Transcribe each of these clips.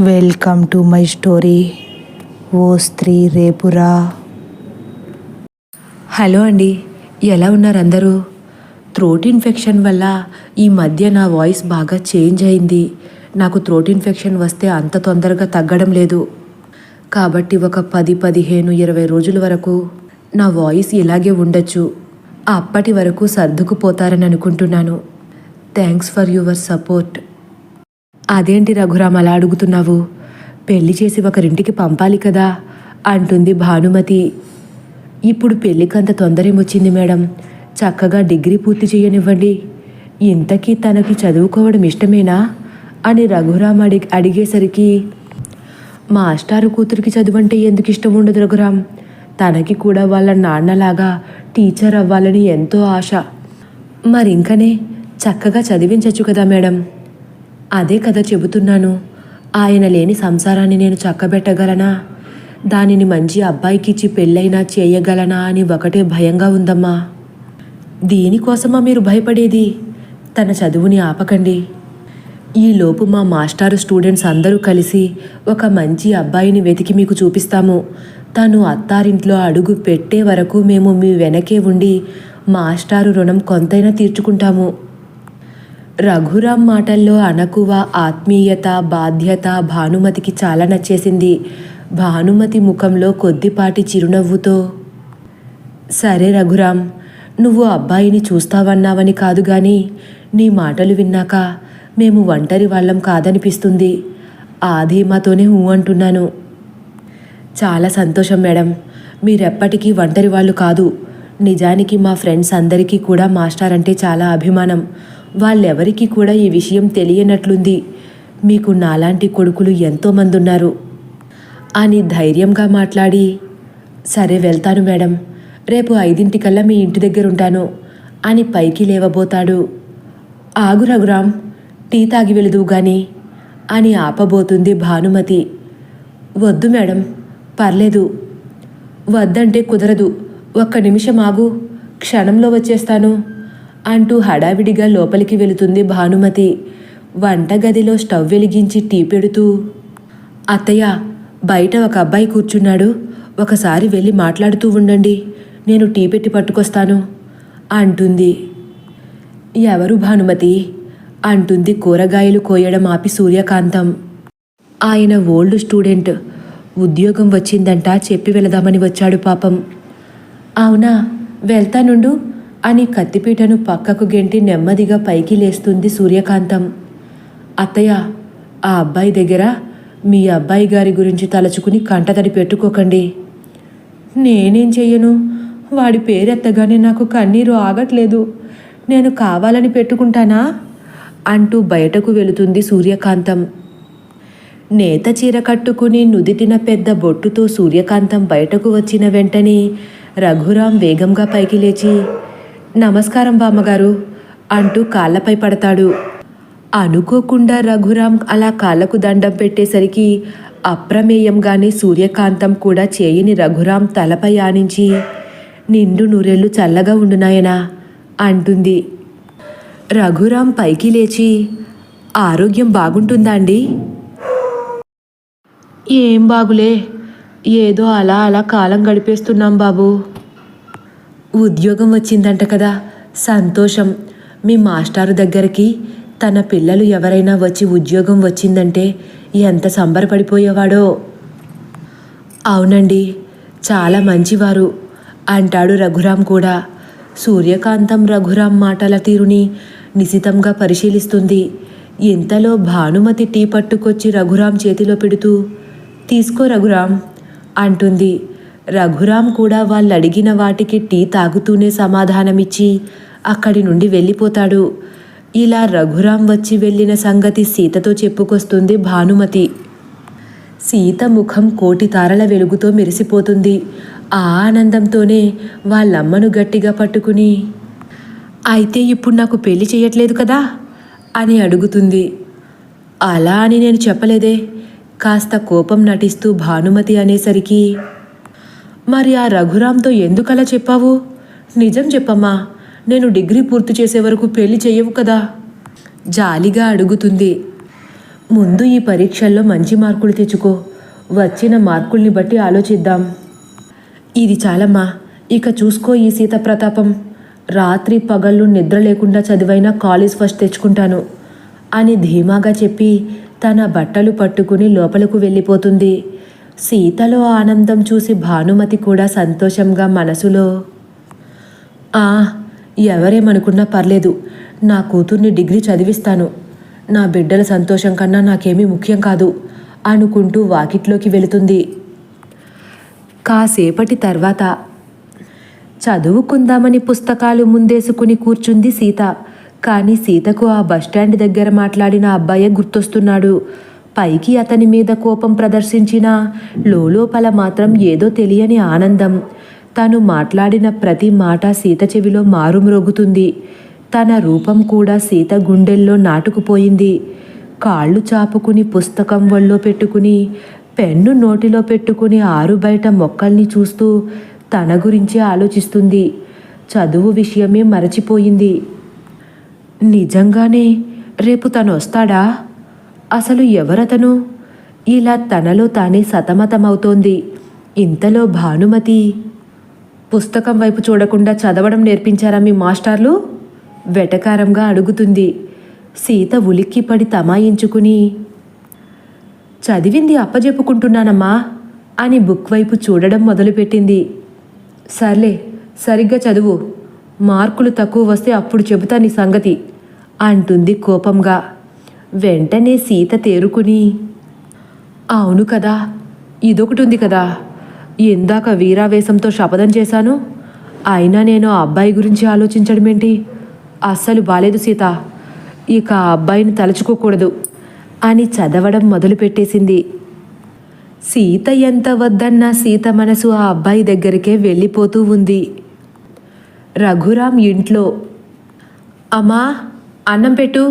Welcome to my story ఓ స్త్రీ రేపురా. హలో అండి ఎలా ఉన్నారు అందరూ? థ్రోట్ ఇన్ఫెక్షన్ వల్ల ఈ మధ్య నా వాయిస్ బాగా చేంజ్ అయింది. నాకు థ్రోట్ ఇన్ఫెక్షన్ వస్తే అంత తొందరగా తగ్గడం లేదు. కాబట్టి ఒక పది పదిహేను ఇరవై రోజుల వరకు నా వాయిస్ ఇలాగే ఉండొచ్చు. అప్పటి వరకు సర్దుకుపోతారని అనుకుంటున్నాను. థ్యాంక్స్ ఫర్ యువర్ సపోర్ట్ అదేంటి రఘురామ్ అలా అడుగుతున్నావు? పెళ్ళి చేసి ఒకరింటికి పంపాలి కదా అంటుంది భానుమతి. ఇప్పుడు పెళ్ళికంత తొందరేమొచ్చింది మేడం? చక్కగా డిగ్రీ పూర్తి చేయనివ్వండి. ఇంతకీ తనకి చదువుకోవడం ఇష్టమేనా? అని రఘురామ్ అడి అడిగేసరికి మాస్టారు కూతురికి చదువంటే ఎందుకు ఇష్టం ఉండదు రఘురామ్? తనకి కూడా వాళ్ళ నాన్నలాగా టీచర్ అవ్వాలని ఎంతో ఆశ. మరింకనే చక్కగా చదివించచ్చు కదా మేడం. అదే కదా చెబుతున్నాను. ఆయన లేని సంసారాన్ని నేను చక్కబెట్టగలనా? దానిని మంచి అబ్బాయికిచ్చి పెళ్ళైనా చేయగలనా అని ఒకటే భయంగా ఉందమ్మా. దీనికోసమా మీరు భయపడేది? తన చదువుని ఆపకండి. ఈలోపు మా మాస్టారు స్టూడెంట్స్ అందరూ కలిసి ఒక మంచి అబ్బాయిని వెతికి మీకు చూపిస్తాము. తను అత్తారింట్లో అడుగు పెట్టే వరకు మేము మీ వెనకే ఉండి మాస్టారు రుణం కొంతైనా తీర్చుకుంటాము. రఘురామ్ మాటల్లో అణకువ ఆత్మీయత బాధ్యత భానుమతికి చాలా నచ్చేసింది. భానుమతి ముఖంలో కొద్దిపాటి చిరునవ్వుతో సరే రఘురామ్ నువ్వు అబ్బాయిని చూస్తావన్నావని కాదు గాని నీ మాటలు విన్నాక మేము ఒంటరి వాళ్ళం కాదనిపిస్తుంది. ఆధీమాతోనే ఊ అంటున్నాను. చాలా సంతోషం మేడం. మీరెప్పటికీ ఒంటరి వాళ్ళు కాదు. నిజానికి మా ఫ్రెండ్స్ అందరికీ కూడా మాస్టర్ అంటే చాలా అభిమానం. వాళ్ళెవరికీ కూడా ఈ విషయం తెలియనట్లుంది. మీకు నాలాంటి కొడుకులు ఎంతోమంది ఉన్నారు అని ధైర్యంగా మాట్లాడి సరే వెళ్తాను మేడం రేపు ఐదింటికల్లా మీ ఇంటి దగ్గర ఉంటాను అని పైకి లేవబోతాడు. ఆగు రఘురామ్ టీ తాగి వెళుదువు గాని అని ఆపబోతుంది భానుమతి. వద్దు మేడం పర్లేదు. వద్దంటే కుదరదు. ఒక్క నిమిషం ఆగు క్షణంలో వచ్చేస్తాను. అంటూ హడావిడిగా లోపలికి వెళుతుంది భానుమతి. వంటగదిలో స్టవ్ వెలిగించి టీ పెడుతూ అత్తయ్య బయట ఒక అబ్బాయి కూర్చున్నాడు. ఒకసారి వెళ్ళి మాట్లాడుతూ ఉండండి. నేను టీ పెట్టి పట్టుకొస్తాను అంటుంది. ఎవరు భానుమతి? అంటుంది కూరగాయలు కోయడం ఆపి సూర్యకాంతం. ఆయన ఓల్డ్ స్టూడెంట్. ఉద్యోగం వచ్చిందంట చెప్పి వెళదామని వచ్చాడు పాపం. అవునా? వెళ్తానుండు? అని కత్తిపీటను పక్కకు గెంటి నెమ్మదిగా పైకి లేస్తుంది సూర్యకాంతం. అత్తయ్య ఆ అబ్బాయి దగ్గర మీ అబ్బాయి గారి గురించి తలచుకుని కంటతడి పెట్టుకోకండి. నేనేం చెయ్యను? వాడి పేరెత్తగానే నాకు కన్నీరు ఆగట్లేదు. నేను కావాలని పెట్టుకుంటానా? అంటూ బయటకు వెళుతుంది సూర్యకాంతం. నేత చీర కట్టుకుని నుదిటిన పెద్ద బొట్టుతో సూర్యకాంతం బయటకు వచ్చిన వెంటనే రఘురాం వేగంగా పైకి లేచి నమస్కారం బామ్మగారు అంటూ కాళ్ళపై పడతాడు. అనుకోకుండా రఘురామ్ అలా కాళ్ళకు దండం పెట్టేసరికి అప్రమేయంగానే సూర్యకాంతం కూడా చేయిని రఘురామ్ తలపై ఆనించి నిండు నూరెళ్ళు చల్లగా ఉండునాయనా అంటుంది. రఘురామ్ పైకి లేచి ఆరోగ్యం బాగుంటుందా అండి? ఏం బాగులే ఏదో అలా అలా కాలం గడిపేస్తున్నాం బాబు. ఉద్యోగం వచ్చిందంట కదా. సంతోషం. మీ మాస్టారు దగ్గరికి తన పిల్లలు ఎవరైనా వచ్చి ఉద్యోగం వచ్చిందంటే ఎంత సంబరపడిపోయేవాడో. అవునండి చాలా మంచివారు. అంటాడు రఘురాం కూడా. సూర్యకాంతం రఘురాం మాటల తీరుని నిశితంగా పరిశీలిస్తుంది. ఇంతలో భానుమతి టీ పట్టుకొచ్చి రఘురాం చేతిలో పెడుతూ తీసుకో రఘురాం అంటుంది. రఘురాం కూడా వాళ్ళు అడిగిన వాటికి టీ తాగుతూనే సమాధానమిచ్చి అక్కడి నుండి వెళ్ళిపోతాడు. ఇలా రఘురాం వచ్చి వెళ్ళిన సంగతి సీతతో చెప్పుకొస్తుంది భానుమతి. సీత ముఖం కోటి తారల వెలుగుతో మెరిసిపోతుంది. ఆ ఆనందంతోనే వాళ్ళమ్మను గట్టిగా పట్టుకుని అయితే ఇప్పుడు నాకు పెళ్ళి చేయట్లేదు కదా? అని అడుగుతుంది. అలా అని నేను చెప్పలేదే. కాస్త కోపం నటిస్తూ భానుమతి అనేసరికి మరి ఆ రఘురాంతో ఎందుకలా చెప్పావు? నిజం చెప్పమ్మా నేను డిగ్రీ పూర్తి చేసే వరకు పెళ్ళి చేయవు కదా? జాలిగా అడుగుతుంది. ముందు ఈ పరీక్షల్లో మంచి మార్కులు తెచ్చుకో వచ్చిన మార్కుల్ని బట్టి ఆలోచిద్దాం. ఇది చాలమ్మా ఇక చూసుకో ఈ సీతప్రతాపం. రాత్రి పగళ్ళు నిద్ర లేకుండా చదివైన కాలేజ్ ఫస్ట్ తెచ్చుకుంటాను అని ధీమాగా చెప్పి తన బట్టలు పట్టుకుని లోపలకు వెళ్ళిపోతుంది. సీతలో ఆనందం చూసి భానుమతి కూడా సంతోషంగా మనసులో ఆ ఎవరేమనుకున్నా పర్లేదు నా కూతుర్ని డిగ్రీ చదివిస్తాను. నా బిడ్డల సంతోషం కన్నా నాకేమీ ముఖ్యం కాదు అనుకుంటూ వాకిట్లోకి వెళుతుంది. కాసేపటి తర్వాత చదువుకుందామని పుస్తకాలు ముందేసుకుని కూర్చుంది సీత. కానీ సీతకు ఆ బస్టాండ్ దగ్గర మాట్లాడిన అబ్బాయే గుర్తొస్తున్నాడు. పైకి అతని మీద కోపం ప్రదర్శించినా లోపల మాత్రం ఏదో తెలియని ఆనందం. తను మాట్లాడిన ప్రతి మాట సీత చెవిలో మారుమ్రోగుతుంది. తన రూపం కూడా సీత గుండెల్లో నాటుకుపోయింది. కాళ్ళు చాపుకుని పుస్తకం ఒళ్ళో పెట్టుకుని పెన్ను నోటిలో పెట్టుకుని ఆరు బయట మొక్కల్ని చూస్తూ తన గురించే ఆలోచిస్తుంది. చదువు విషయమే మరచిపోయింది. నిజంగానే రేపు తను వస్తాడా? అసలు ఎవరతను? ఇలా తనలో తానే సతమతమవుతోంది. ఇంతలో భానుమతి పుస్తకం వైపు చూడకుండా చదవడం నేర్పించారా మీ మాస్టార్లు? వెటకారంగా అడుగుతుంది. సీత ఉలిక్కిపడి తమాయించుకుని చదివింది అప్పజెప్పుకుంటున్నానమ్మా అని బుక్ వైపు చూడడం మొదలుపెట్టింది. సర్లే సరిగ్గా చదువు. మార్కులు తక్కువ వస్తే అప్పుడు చెబుతా నీ సంగతి అంటుంది కోపంగా. వెంటనే సీత తేరుకుని అవును కదా ఇదొకటి ఉంది కదా ఇందాక వీరావేశంతో శపథం చేశాను అయినా నేను ఆ అబ్బాయి గురించి ఆలోచించడమేంటి? అస్సలు బాలేదు సీత ఇక ఆ అబ్బాయిని తలుచుకోకూడదు అని చదవడం మొదలుపెట్టేసింది. సీత ఎంత వద్దన్న సీత మనసు ఆ అబ్బాయి దగ్గరికే వెళ్ళిపోతూ ఉంది. రఘురాం ఇంట్లో. అమ్మా అన్నం పెట్టు.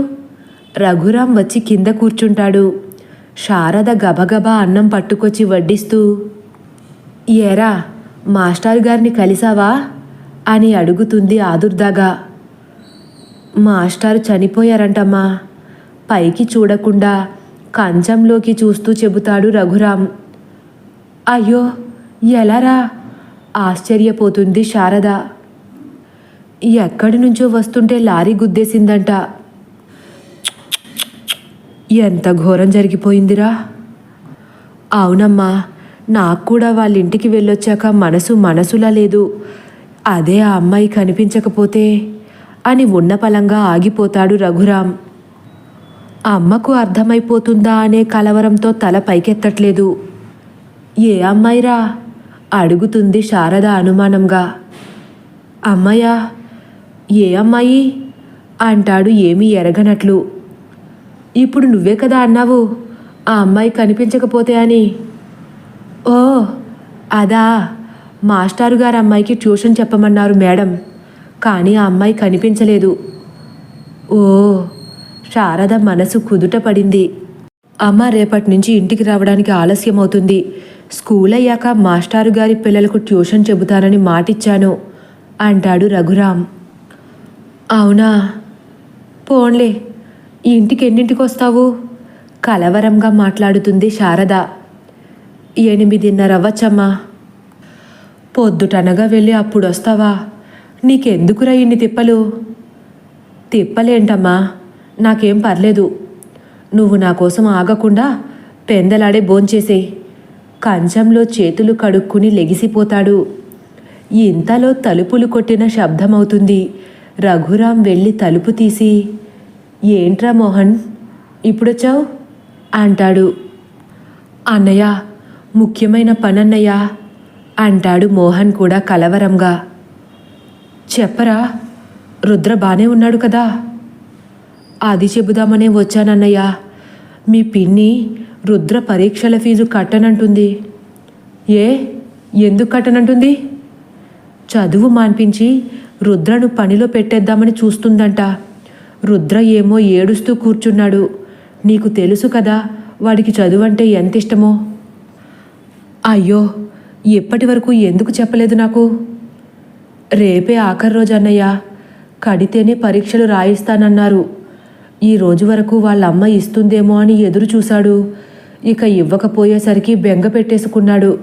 రఘురాం వచ్చి కింద కూర్చుంటాడు. శారద గబగబా అన్నం పట్టుకొచ్చి వడ్డిస్తూ ఏరా మాస్టర్ గారిని కలిసావా? అని అడుగుతుంది ఆదుర్దాగా. మాస్టారు చనిపోయారంటమ్మా. పైకి చూడకుండా కంచంలోకి చూస్తూ చెబుతాడు రఘురాం. అయ్యో ఎలారా? ఆశ్చర్యపోతుంది శారద. ఎక్కడి నుంచో వస్తుంటే లారీ గుద్దేసిందంట. ఎంత ఘోరం జరిగిపోయిందిరా? అవునమ్మా నాకు కూడా వాళ్ళ ఇంటికి వెళ్ళొచ్చాక మనసు మనసులా లేదు. అదే ఆ అమ్మాయి కనిపించకపోతే అని ఉన్న పలంగా ఆగిపోతాడు రఘురాం అమ్మకు అర్థమైపోతుందా అనే కలవరంతో తల పైకెత్తట్లేదు. ఏ అమ్మాయిరా? అడుగుతుంది శారద అనుమానంగా. అమ్మాయా ఏ అమ్మాయి? అంటాడు ఏమీ ఎరగనట్లు. ఇప్పుడు నువ్వే కదా అన్నావు. ఆ అమ్మాయి కనిపించకపోతే అని. ఓ అదా. మాస్టారు గారు అమ్మాయికి ట్యూషన్ చెప్పమన్నారు మేడం. కానీ ఆ అమ్మాయి కనిపించలేదు. ఓ శారద మనసు కుదుట పడింది. అమ్మ రేపటి నుంచి ఇంటికి రావడానికి ఆలస్యం అవుతుంది స్కూల్ అయ్యాక మాస్టారు గారి పిల్లలకు ట్యూషన్ చెబుతానని మాటిచ్చాను అంటాడు రఘురాం అవునా? పోన్లే. ఈ ఇంటికి ఎన్నింటికి వస్తావు? కలవరంగా మాట్లాడుతుంది శారద. ఎనిమిదిన్నర అవ్వచ్చమ్మా పొద్దుటనగా వెళ్ళి అప్పుడు వస్తావా నీకెందుకురా ఇన్ని తిప్పలు? తిప్పలేంటమ్మా నాకేం పర్లేదు. నువ్వు నా కోసం ఆగకుండా పెందలాడే భోంచేసే కంచంలో చేతులు కడుక్కుని లెగిసిపోతాడు. ఇంతలో తలుపులు కొట్టిన శబ్దమవుతుంది. రఘురాం వెళ్ళి తలుపు తీసి ఏంట్రా మోహన్? ఇప్పుడొచ్చావు? అంటాడు. అన్నయ్య ముఖ్యమైన పని అన్నయ్య అంటాడు మోహన్ కూడా కలవరంగా. చెప్పరా రుద్ర బానే ఉన్నాడు కదా? అది చెబుదామనే వచ్చానన్నయ్య. మీ పిన్ని రుద్ర పరీక్షల ఫీజు కట్టనంటుంది. ఏ? ఎందుకు కట్టనంటుంది? చదువు మాన్పించి రుద్రను పనిలో పెట్టేద్దామని చూస్తుందంట. రుద్ర ఏమో ఏడుస్తూ కూర్చున్నాడు. నీకు తెలుసు కదా వాడికి చదువు అంటే ఎంత ఇష్టమో అయ్యో ఇప్పటి వరకు ఎందుకు చెప్పలేదు నాకు? రేపే ఆఖరి రోజు అన్నయ్య కడితేనే పరీక్షలు రాయిస్తానన్నారు. ఈ రోజు వరకు వాళ్ళ అమ్మ ఇస్తుందేమో అని ఎదురు చూశాడు. ఇక ఇవ్వకపోయేసరికి బెంగ పెట్టేసుకున్నాడు.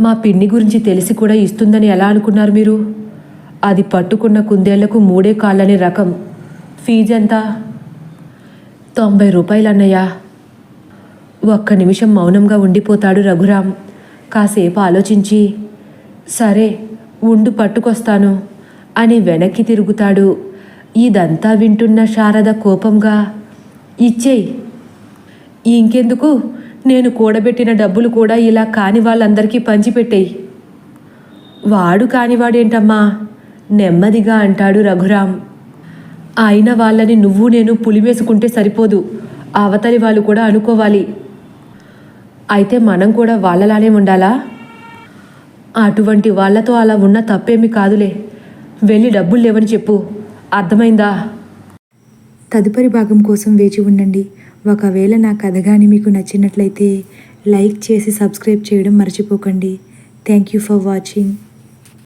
మా పిన్ని గురించి తెలిసి కూడా ఇస్తుందని ఎలా అనుకున్నారు మీరు? అది పట్టుకున్న కుందేళ్ళకు మూడే కాళ్ళని రకం. ఫీజు ఎంత? తొంభై రూపాయలు అన్నయ్యా ఒక్క నిమిషం మౌనంగా ఉండిపోతాడు రఘురాం కాసేపు ఆలోచించి సరే ఉండు పట్టుకొస్తాను అని వెనక్కి తిరుగుతాడు. ఇదంతా వింటున్న శారద కోపంగా ఇచ్చేయి. ఇంకెందుకు? నేను కూడబెట్టిన డబ్బులు కూడా ఇలా కాని వాళ్ళందరికీ పంచిపెట్టేయి. వాడు కానివాడేంటమ్మా? నెమ్మదిగా అంటాడు రఘురాం అయిన వాళ్ళని నువ్వు నేను పులివేసుకుంటే సరిపోదు. అవతలి వాళ్ళు కూడా అనుకోవాలి. అయితే మనం కూడా వాళ్ళలానే ఉండాలా? అటువంటి వాళ్ళతో అలా ఉన్న తప్పేమీ కాదులే. వెళ్ళి డబ్బులు లేవని చెప్పు. అర్థమైందా? తదుపరి భాగం కోసం వేచి ఉండండి. ఒకవేళ నా కథ కానీ మీకు నచ్చినట్లయితే లైక్ చేసి సబ్స్క్రైబ్ చేయడం మర్చిపోకండి. Thank you for watching.